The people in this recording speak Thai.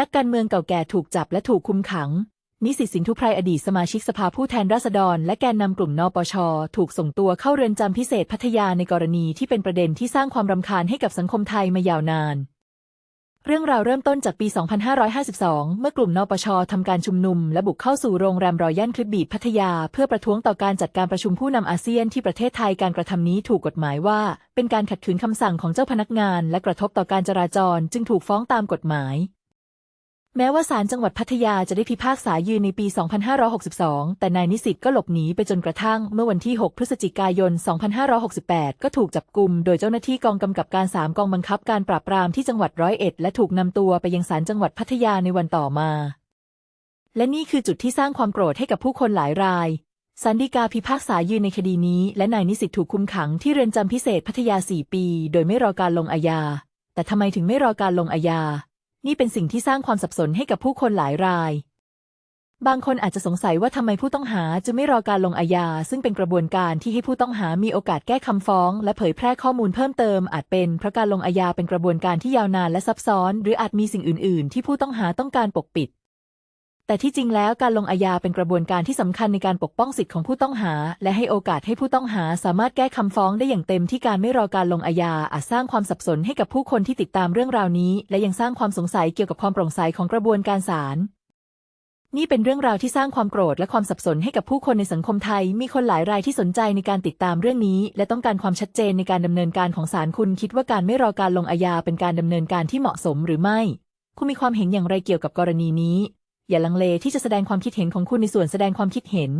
นักการเมืองเก่าแก่ถูกจับและถูกคุมขัง นิสิตสินทุไพรอดีตสมาชิกสภาผู้แทนราษฎร และแกนนำกลุ่มนปช ถูกส่งตัวเข้าเรือนจำพิเศษพัทยาในกรณีที่เป็นประเด็นที่สร้างความรำคาญให้กับสังคมไทยมายาวนาน เรื่องราวเริ่มต้นจากปี 2552 เมื่อกลุ่มนปชทำการชุมนุม และบุกเข้าสู่โรงแรมรอยัลคลิปบีดพัทยา เพื่อประท้วงต่อการจัดการประชุมผู้นำอาเซียนที่ประเทศไทยการกระทำนี้ถูกกฎหมายว่า เป็นการขัดขืนคำสั่งของเจ้าพนักงาน และกระทบต่อการจราจร จึงถูกฟ้องตามกฎหมาย แม้ว่าศาลจังหวัดพัทยาจะได้พิพากษายืนในปี 2562 แต่นายนิสิตก็หลบหนีไปจนกระทั่งเมื่อวันที่ 6 พฤศจิกายน 2568 ก็ถูกจับกลุ่มโดยเจ้าหน้าที่กองกำกับการ 3 กองบังคับการปราบปรามที่จังหวัดร้อยเอ็ดและถูกนำตัวไปยังศาลจังหวัดพัทยาในวันต่อมา และนี่คือจุดที่สร้างความโกรธให้กับผู้คนหลายรายสันฎีกาพิพากษายืนในคดีนี้ และนายนิสิตถูกคุมขังที่เรือนจำพิเศษพัทยา 4 ปี โดยไม่รอการลงอาญา แต่ทำไมถึงไม่รอการลงอาญา นี่เป็นสิ่งที่สร้างความสับสนให้กับผู้คนหลายราย บางคนอาจจะสงสัยว่าทำไมผู้ต้องหาจะไม่รอการลงอาญา ซึ่งเป็นกระบวนการที่ให้ผู้ต้องหามีโอกาสแก้คำฟ้อง และเผยแพร่ข้อมูลเพิ่มเติม อาจเป็นเพราะการลงอาญาเป็นกระบวนการที่ยาวนานและซับซ้อน หรืออาจมีสิ่งอื่น ๆ ที่ผู้ต้องหาต้องการปกปิด แต่ที่จริงแล้วการลงอาญาเป็นกระบวนการที่สำคัญในการปกป้องสิทธิของผู้ต้องหา และให้โอกาสให้ผู้ต้องหาสามารถแก้คำฟ้องได้อย่างเต็มที่การไม่รอการลงอาญาอาจสร้างความสับสนให้กับผู้คนที่ติดตามเรื่องราวนี้ และยังสร้างความสงสัยเกี่ยวกับความโปร่งใสของกระบวนการศาลนี่เป็นเรื่องราวที่สร้างความโกรธและความสับสนให้กับผู้คนในสังคมไทย มีคนหลายรายที่สนใจในการติดตามเรื่องนี้ และต้องการความชัดเจนในการดำเนินการของศาลคุณคิดว่าการไม่รอการลงอาญาเป็นการดำเนินการที่เหมาะสมหรือไม่ คุณมีความเห็นอย่างไรเกี่ยวกับกรณีนี้ อย่าลังเลที่จะแสดงความคิดเห็นของคุณในส่วนแสดงความคิดเห็น